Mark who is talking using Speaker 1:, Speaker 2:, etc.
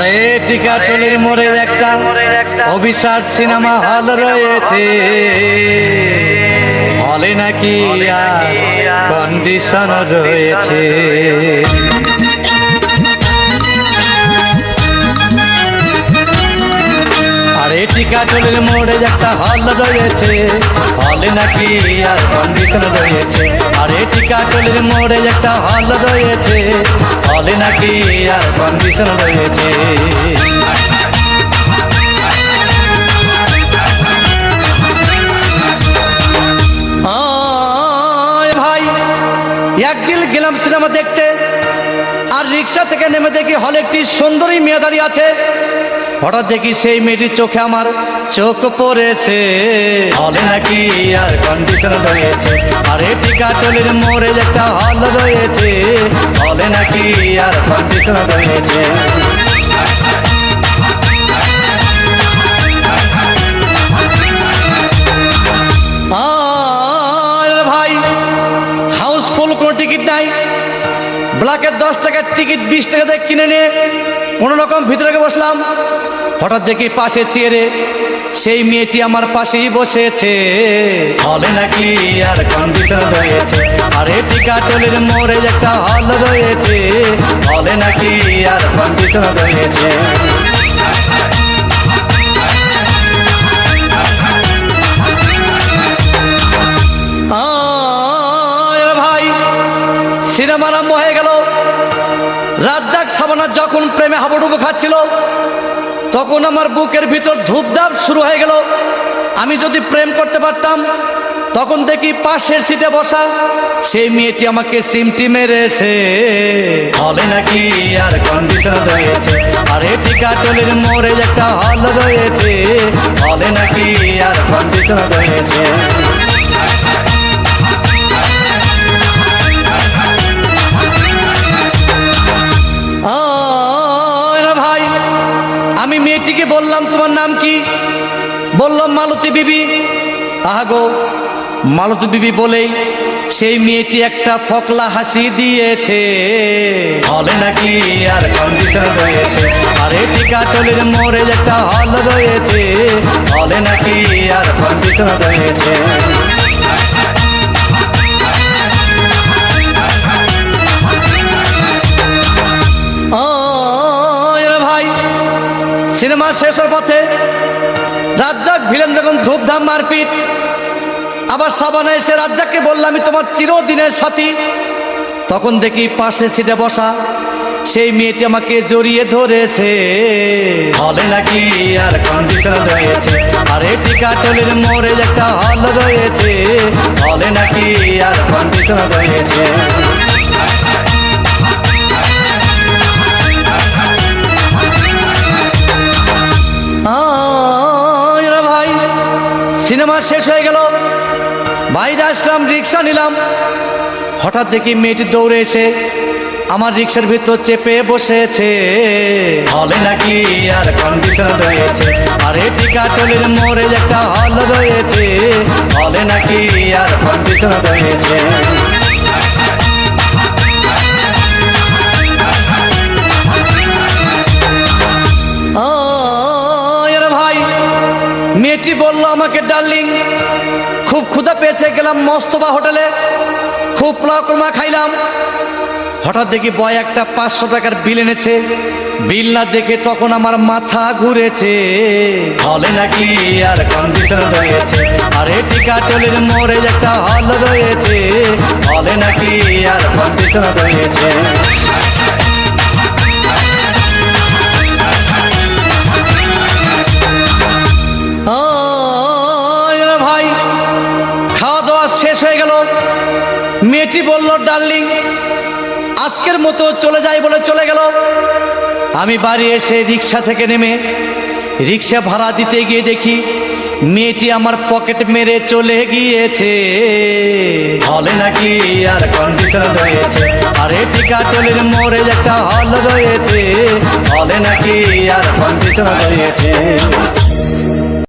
Speaker 1: আরে টিকাটলির মোড়ে একটা অভিশাপ সিনেমা হল রয়েছে। হলে নাকি কন্ডিশন রয়েছে। আরে টিকাটলির মোড়ে একটা হল রয়েছে। হলে নাকি আর কন্ডিশন রয়েছে। আরে টিকাটলির মোড়ে একটা হল রয়েছে। হলে নাকি আর কন্ডিশন রয়েছে। একদিন গেলাম সিনেমা দেখতে। আর রিক্সা থেকে নেমে দেখি হলে একটি সুন্দরী মেয়ে দাঁড়িয়ে আছে। হঠাৎ দেখি সেই মেয়েটির চোখে আমার চোখ পড়েছে। হলে নাকি আর কন্ডিশন রয়েছে। আর এটি কাটলের মোড়ে একটা হল রয়েছে। হলে নাকি আর কন্ডিশন রয়েছে। ভাই হাউসফুল টিকিট নাই। ব্ল্যাকের দশ টাকার টিকিট বিশ টাকা দিয়ে কিনে নিয়ে কোনো রকম ভিতরে বসলাম। হঠাৎ দেখি পাশে চেয়ারে সেই মেয়েটি আমার পাশেই বসেছে। হলে নাকি আর কন্ডিশন রয়েছে। আর এটি কাটলের মোড়ে একটা হল রয়েছে। হলে নাকি আর কন্ডিশন রয়েছে। ভাই সিনেমা আরম্ভ হয়ে গেল। রাজ্জাক সাবানা যখন প্রেমে হাবুডুবু খাচ্ছিল, তখন আমার বুকের ভিতর ধূপধাপ শুরু হয়ে গেল। আমি যদি প্রেম করতে পারতাম, তখন দেখি পাশের সিটে বসা সেই মেয়েটি আমাকে সিমটি মেরেছে। হলে নাকি আর কন্ডিশন রয়েছে। আর এটি কাটলের মোড়ে একটা হল রয়েছে। হলে নাকি আর কন্ডিশন রয়েছে। মেয়েটিকে বললাম, তোমার নাম কি? বললাম, মালতী বিবি। আহাগো, মালতী বিবি বলেই সেই মেয়েটি একটা ফকলা হাসি দিয়েছে। হলে নাকি আর কন্ডিশন রয়েছে। আর এটি কাটলের মোড়ে একটা হল রয়েছে। হলে নাকি আর কন্ডিশন রয়েছে। সিনেমা শেষের পথে রাজ্জাক, ভিলেন যখন ধূপধাম মারপিট। আবার সাবানা এসে রাজ্জাককে বললাম আমি তোমার চিরদিনের সাথী। তখন দেখি পাশে সিটে বসা সেই মেয়েটি আমাকে জড়িয়ে ধরেছে। হলে নাকি আর কন্ডিশন রয়েছে? আর এটি কাটলের মোড়ে একটা হল রয়েছে। হলে নাকি আর কন্ডিশন রয়েছে? সিনেমা শেষ হয়ে গেল। বাইরে আসলাম, রিক্সা নিলাম। হঠাৎ দেখি মেয়েটি দৌড়ে এসে আমার রিক্সার ভিতর চেপে বসেছে। হলে নাকি আর কন্ডিশন রয়েছে। আর এটি কাটলের মোড়ে একটা হল রয়েছে। হলে নাকি আর কন্ডিশন রয়েছে। আমাকে, ডার্লিং, খুব ক্ষুধা পেয়েছে, গেলাম মস্তবা হোটেলে, খুব পোলাকর্মা খাইলাম। হঠাৎ দেখি বয় একটা পাঁচশো টাকার বিল এনেছে। বিল না দেখে তখন আমার মাথা ঘুরেছে। হলে নাকি আর কন্ডিশন রয়েছে। আর এটি কাটলের মোড়ে একটা হল রয়েছে। হলে নাকি আর কন্ডিশন রয়েছে। হয়ে গেল। মেয়েটি বলল, ডার্লিং, আজকের মতো চলে যাই বলে চলে গেল। আমি বাড়ি এসে রিক্সা থেকে নেমে রিক্সা ভাড়া দিতে গিয়ে দেখি মেয়েটি আমার পকেট মেরে চলে গিয়েছে। হলে নাকি আর কন্ডিশন রয়েছে? আর এটি কাটলের মোড়ে একটা হল রয়েছে। হলে নাকি আর কন্ডিশন রয়েছে?